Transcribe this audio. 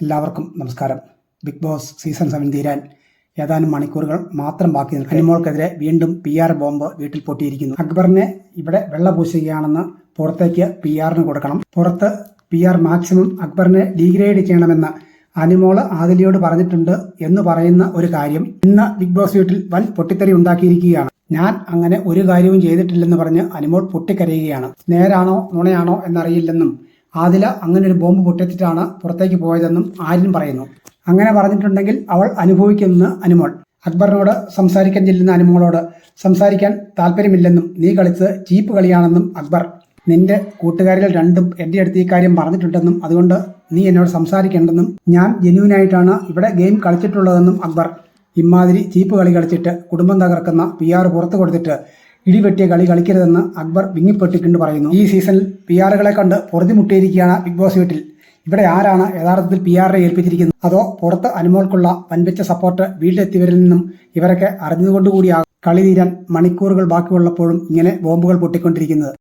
എല്ലാവർക്കും നമസ്കാരം. Big boss season seven തീരാൻ ഏതാനും മണിക്കൂറുകൾ മാത്രം ബാക്കി നിൽക്കും. അനിമോൾക്കെതിരെ വീണ്ടും പി ആർ ബോംബ് വീട്ടിൽ പൊട്ടിയിരിക്കുന്നു. അക്ബറിനെ ഇവിടെ വെള്ള പൂശുകയാണെന്ന് പുറത്തേക്ക് പി ആറിന് കൊടുക്കണം. പുറത്ത് പി ആർ മാക്സിമം അക്ബറിനെ ഡീഗ്രേഡ് ചെയ്യണമെന്ന് അനിമോൾ ആദിലിയോട് പറഞ്ഞിട്ടുണ്ട് എന്ന് പറയുന്ന ഒരു കാര്യം ഇന്ന് ബിഗ് ബോസ് വീട്ടിൽ വൻ പൊട്ടിത്തെറി ഉണ്ടാക്കിയിരിക്കുകയാണ്. ഞാൻ അങ്ങനെ ഒരു കാര്യവും ചെയ്തിട്ടില്ലെന്ന് പറഞ്ഞ് അനിമോൾ പൊട്ടിക്കരയുകയാണ്. നേരാണോ നുണയാണോ എന്നറിയില്ലെന്നും ആദില അങ്ങനെ ഒരു ബോംബ് പൊട്ടിച്ചിട്ടാണ് പുറത്തേക്ക് പോയതെന്നും ആര്യൻ പറയുന്നു. അങ്ങനെ പറഞ്ഞിട്ടുണ്ടെങ്കിൽ അവൾ അനുഭവിക്കുന്ന അനുമോൾ. അക്ബറിനോട് സംസാരിക്കാൻ ചെല്ലുന്ന അനുമോളോട് സംസാരിക്കാൻ താല്പര്യമില്ലെന്നും നീ കളിച്ച് ചീപ്പ് കളിയാണെന്നും അക്ബർ. നിന്റെ കൂട്ടുകാരിൽ രണ്ടും എന്റെ അടുത്ത് ഈ കാര്യം പറഞ്ഞിട്ടുണ്ടെന്നും അതുകൊണ്ട് നീ എന്നോട് സംസാരിക്കേണ്ടെന്നും ഞാൻ ജെന്യൂനായിട്ടാണ് ഇവിടെ ഗെയിം കളിച്ചിട്ടുള്ളതെന്നും അക്ബർ. ഇമാതിരി ചീപ്പ് കളി കളിച്ചിട്ട് കുടുംബം തകർക്കുന്ന പി ആർ പുറത്തു കൊടുത്തിട്ട് ഇടിവെട്ടിയ കളി കളിക്കരുതെന്ന് അക്ബർ വിങ്ങിപ്പെട്ടിക്കൊണ്ട് പറയുന്നു. ഈ സീസണിൽ പി ആറുകളെ കണ്ട് പൊറുതിമുട്ടിയിരിക്കുകയാണ് ബിഗ് ബോസ് വീട്ടിൽ. ഇവിടെ ആരാണ് യഥാർത്ഥത്തിൽ പി ആറിനെ ഏൽപ്പിച്ചിരിക്കുന്നത്? അതോ പുറത്ത് അനുമോൾക്കുള്ള വൻപിച്ച സപ്പോർട്ട് വീട്ടിലെത്തിയവരിൽ നിന്നും ഇവരൊക്കെ അറിഞ്ഞുകൊണ്ടുകൂടിയാകും കളി തീരാൻ മണിക്കൂറുകൾ ബാക്കിയുള്ളപ്പോഴും ഇങ്ങനെ ബോംബുകൾ പൊട്ടിക്കൊണ്ടിരിക്കുന്നത്.